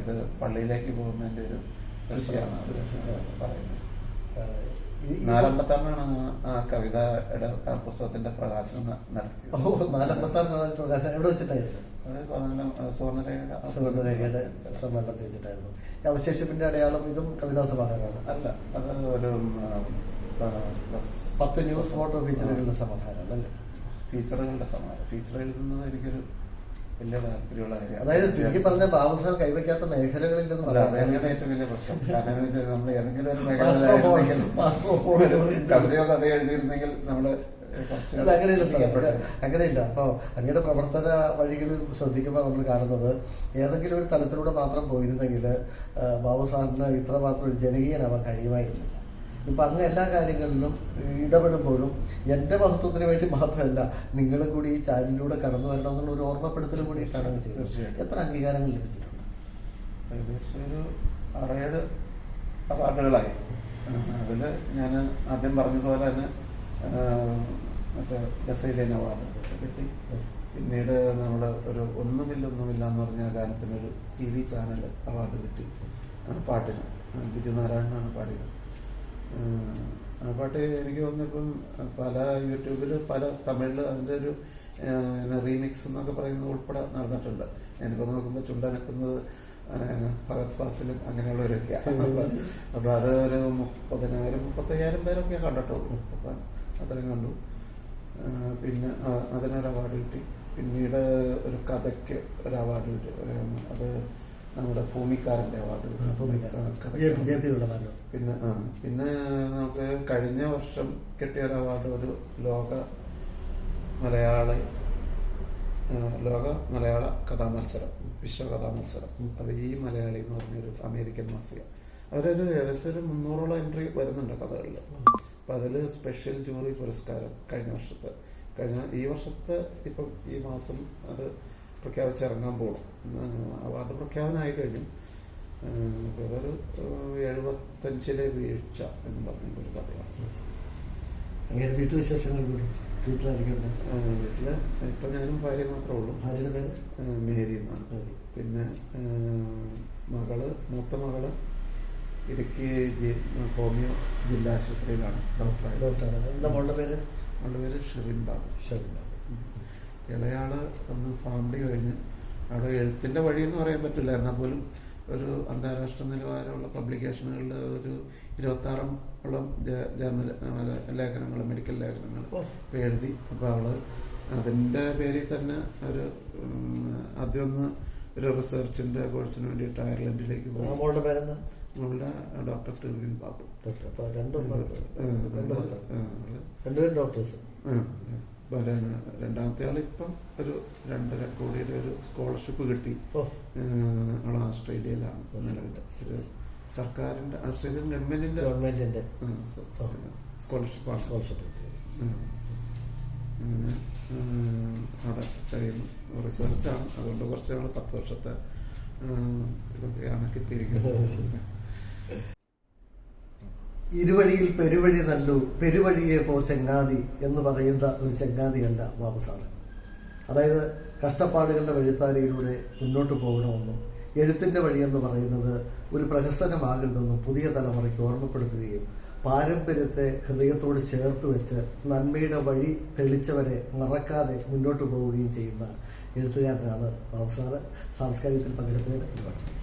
ഇത് പള്ളിയിലേക്ക് പോകുന്നതിന്റെ ഒരു ദൃശ്യമാണ് പറയുന്നത്. നാലമ്പത്താറിനാണ് ആ കവിതയുടെ പുസ്തകത്തിന്റെ പ്രകാശനം നടത്തിയത്. ഓ നാലമ്പത്താറിനാണ് പ്രകാശനം. എവിടെ വെച്ചിട്ടായിരുന്നു? സുവർണരേഖയുടെ സമ്മേളനത്തിൽ വെച്ചിട്ടായിരുന്നു. അവശേഷിപ്പിന്റെ അടയാളം ഇതും കവിതാ സമാഹാരമാണ്. അല്ല അത് ഒരു പത്ത് ന്യൂസ് ഫോട്ടോ ഫീച്ചറുകളുടെ സമാഹാരം അല്ലേ? ഫീച്ചറുകളുടെ സമാഹാരം. ഫീച്ചർ എഴുതുന്നത് എനിക്കൊരു വലിയ താല്പര്യമുള്ള കാര്യം. അതായത് ചുരുക്കി പറഞ്ഞ ബാബു സാർ കൈവയ്ക്കാത്ത മേഖലകളില്ലെന്ന് പറയാം. അതാണ് ഏറ്റവും വലിയ പ്രശ്നം. കാരണം എന്ന് വെച്ചാൽ നമ്മൾ ഏതെങ്കിലും ഒരു. മേഖലയിലായിരുന്നെങ്കിൽ കവിതയോ കഥയോ എഴുതിയിരുന്നെങ്കിൽ നമ്മൾ അല്ല അങ്ങനെയില്ല സാർ. അങ്ങനെയില്ല. അപ്പോൾ അങ്ങയുടെ പ്രവർത്തന വഴികളിൽ ശ്രദ്ധിക്കുമ്പോൾ നമ്മൾ കാണുന്നത് ഏതെങ്കിലും ഒരു തലത്തിലൂടെ മാത്രം പോയിരുന്നെങ്കിൽ ബാബു സാറിന് ഇത്രമാത്രം ഒരു ജനകീയനാവാൻ കഴിയുമായിരുന്നില്ല ഇപ്പൊ അങ്ങ് എല്ലാ കാര്യങ്ങളിലും ഇടപെടുമ്പോഴും എന്റെ മഹത്വത്തിന് വേണ്ടി മാത്രമല്ല നിങ്ങളും കൂടി ഈ ചാനലിലൂടെ കടന്നു വരണം എന്നുള്ള ഒരു ഓർമ്മപ്പെടുത്തലും കൂടി അങ്ങ് ചെയ്തത്. തീർച്ചയായും. എത്ര അംഗീകാരങ്ങൾ ലഭിച്ചിട്ടുണ്ട്? ഏകദേശം ഒരു ആറേഴ് അവാർഡുകളായി. അതിൽ ഞാൻ ആദ്യം പറഞ്ഞതുപോലെ തന്നെ മറ്റേ ബസൈലിയൻ അവാർഡ് കിട്ടി. പിന്നീട് നമ്മൾ ഒരു ഒന്നുമില്ല ഒന്നുമില്ല എന്ന് പറഞ്ഞ ഗാനത്തിനൊരു ടി വി ചാനൽ അവാർഡ് കിട്ടി. പാട്ടിന്. ബിജു നാരായണനാണ് പാടിയത്. ആ, പാട്ട് എനിക്ക് തോന്നുന്നു പല യൂട്യൂബിൽ പല തമിഴിൽ അതിന്റെ ഒരു റീമിക്സ് എന്നൊക്കെ പറയുന്നത് ഉൾപ്പെടെ നടന്നിട്ടുണ്ട്. എനിക്കൊന്ന് നോക്കുമ്പോൾ ചുണ്ടനക്കുന്നത് ഭഗത് ഫാസിലും അങ്ങനെയുള്ളവരൊക്കെയാണ് അപ്പോൾ അത് ഒരു മുപ്പതിനായിരം മുപ്പത്തയ്യായിരം പേരൊക്കെ കണ്ടിട്ടുള്ളൂ. അപ്പം അത്രയും കണ്ടു. പിന്നെ അതിനൊരു അവാർഡ് കിട്ടി. പിന്നീട് ഒരു കഥയ്ക്ക് ഒരു അവാർഡ് കിട്ടി. അത് നമ്മുടെ ഭൂമിക്കാരന്റെ അവാർഡ്. പിന്നെ ആ പിന്നെ നമുക്ക് കഴിഞ്ഞ വർഷം കിട്ടിയ ഒരു അവാർഡ് ഒരു ലോക മലയാളി ലോക മലയാള കഥാമത്സരം വിശ്വ കഥാമത്സരം. അത് ഈ മലയാളി എന്ന് പറഞ്ഞൊരു അമേരിക്കൻ മാസിക. അവരൊരു ഏകദേശം ഒരു മുന്നൂറോളം എൻട്രി വരുന്നുണ്ട് കഥകളിൽ അപ്പം അതിൽ സ്പെഷ്യൽ ജൂറി പുരസ്കാരം കഴിഞ്ഞ വർഷത്തെ കഴിഞ്ഞ ഈ വർഷത്തെ ഇപ്പം ഈ മാസം അത് പ്രഖ്യാപിച്ചിറങ്ങാൻ പോകും അവാർഡ് പ്രഖ്യാപനമായി കഴിഞ്ഞു. ഏഹ് അതൊരു എഴുപത്തഞ്ചിലെ വീഴ്ച എന്ന് പറഞ്ഞ ഒരു കഥയാണ്. അങ്ങയുടെ വീട്ടുവിശേഷങ്ങൾ കൂടി വീട്ടിലായിരിക്കട്ടെ വീട്ടിൽ ഇപ്പൊ ഞാനും ഭാര്യ മാത്രമേ ഉള്ളൂ. ഭാര്യയുടെ പേര്? മേരി എന്നാണ്. പിന്നെ മകൾ മൂത്ത മകൾ ഇടുക്കി ഹോമിയോ ജില്ലാ ആശുപത്രിയിലാണ് ഡോക്ടറായി ഡോക്ടറാണ്. എന്താ മോളുടെ പേര്? മോളുടെ പേര് ഷെറിൻ ബാബു. ഷബിന ഇളയാൾ ഒന്ന് ഫാമിലി കഴിഞ്ഞ് അവിടെ എഴുത്തിന്റെ വഴി എന്ന് പറയാൻ പറ്റില്ല. എന്നാൽ പോലും ഒരു അന്താരാഷ്ട്ര നിലവാരമുള്ള പബ്ലിക്കേഷനുകളിൽ ഒരു ഇരുപത്തി ഉള്ള ജേർണൽ ലേഖനങ്ങൾ മെഡിക്കൽ ലേഖനങ്ങൾ. ഇപ്പം എഴുതി. അപ്പോൾ അവൾ അതിന്റെ പേരിൽ തന്നെ ഒരു ആദ്യമൊന്ന് ആദ്യം ഒന്ന് ഒരു റിസർച്ചിന്റെ കോഴ്സിന് വേണ്ടിയിട്ട് അയർലൻഡിലേക്ക് പോയി. പേരെന്താ? അവളുടെ ഡോക്ടർ ടിർവിൻ ബാബു. ഡോക്ടർ. രണ്ടും രണ്ടുപേരും ഡോക്ടേഴ്സ്. രണ്ടാമത്തെ ആൾ ഇപ്പം ഒരു രണ്ടര കോടിയുടെ ഒരു സ്കോളർഷിപ്പ് കിട്ടി. ആൾ അവൾ ഓസ്ട്രേലിയയിലാണ് നിലവിൽ ഒരു സർക്കാരിന്റെ ഓസ്ട്രേലിയൻ ഗവൺമെന്റിന്റെ ഗവൺമെന്റിന്റെ. സ്കോളർഷിപ്പ് സ്കോളർഷിപ്പ് അങ്ങനെ അവിടെ കഴിയുന്നു. റിസർച്ചാണ് അതുകൊണ്ട് കുറച്ച് നാൾ പത്ത് വർഷത്തെ ഇതൊക്കെയാണ് കിട്ടിയിരിക്കുന്നത്. [LAUGHS] ഇരുവഴിയിൽ പെരുവഴി നല്ലു പെരുവഴിയെ പോ ചെങ്ങാതി എന്ന് പറയുന്ന ഒരു ചെങ്ങാതിയല്ല ബാബു സാറ് അതായത് കഷ്ടപ്പാടുകളുടെ വഴിത്താരയിലൂടെ മുന്നോട്ട് പോകണമെന്നും എഴുത്തിന്റെ വഴിയെന്ന് പറയുന്നത് ഒരു പ്രഹസനമാകരുതെന്നും പുതിയ തലമുറയ്ക്ക് ഓർമ്മപ്പെടുത്തുകയും പാരമ്പര്യത്തെ ഹൃദയത്തോട് ചേർത്ത് വെച്ച് നന്മയുടെ വഴി തെളിച്ചവരെ മറക്കാതെ മുന്നോട്ട് പോവുകയും ചെയ്യുന്ന എഴുത്തുകാരനാണ് ബാബു സാറ് സാംസ്കാരികത്തിൽ പങ്കെടുത്തതിന് ഒരുപാട്.